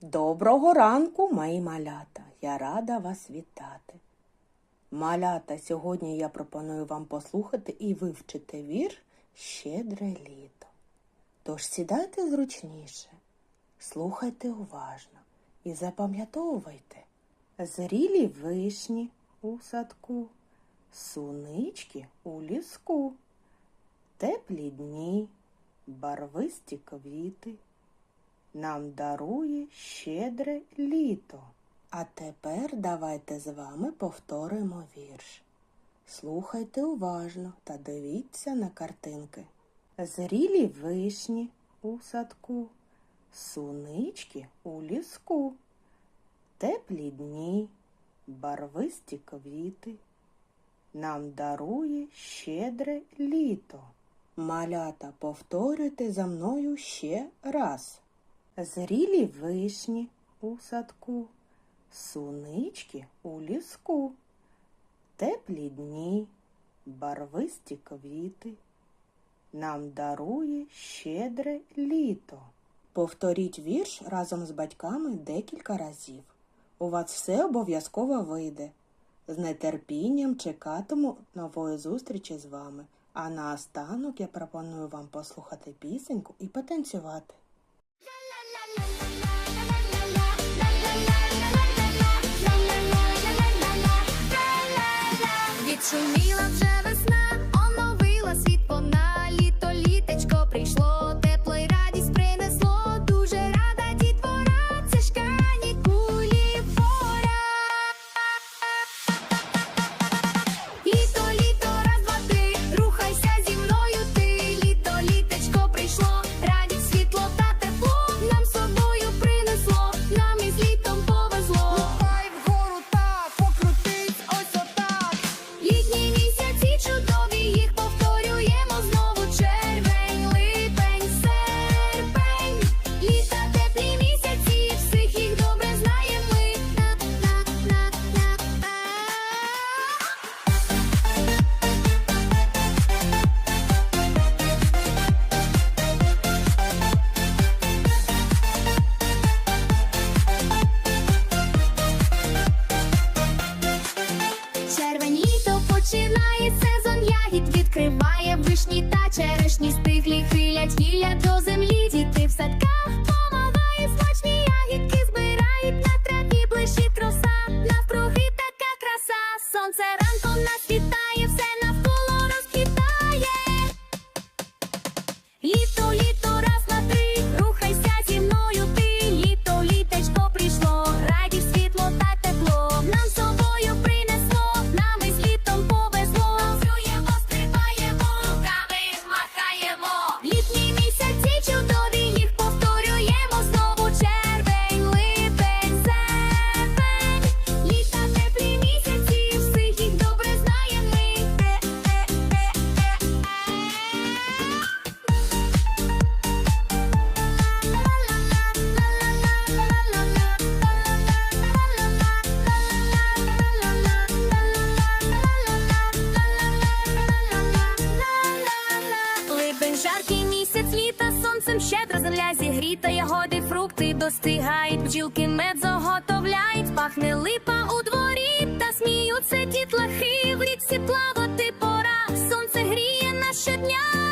Доброго ранку, мої малята. Я рада вас вітати. Малята, сьогодні я пропоную вам послухати і вивчити вірш Щедре літо. Тож сідайте зручніше, слухайте уважно і запам'ятовуйте зрілі вишні у садку, сунички у ліску, теплі дні, барвисті квіти нам дарує щедре літо. А тепер давайте з вами повторимо вірш. Слухайте уважно та дивіться на картинки. Зрілі вишні у садку, сунички у ліску, теплі дні, барвисті квіти. Нам дарує щедре літо. Малята, повторюйте за мною ще раз. Зрілі вишні у садку, сунички у ліску, теплі дні, барвисті квіти. Нам дарує щедре літо. Повторіть вірш разом з батьками декілька разів. У вас все обов'язково вийде. З нетерпінням чекатиму нової зустрічі з вами. А наостанок я пропоную вам послухати пісеньку і потанцювати. Черешні стиглі земля зігріта, ягоди, фрукти достигають, бджілки мед заготовляють, пахне липа у дворі, та сміються дітлахи, в річці плавати пора, сонце гріє наше щодня,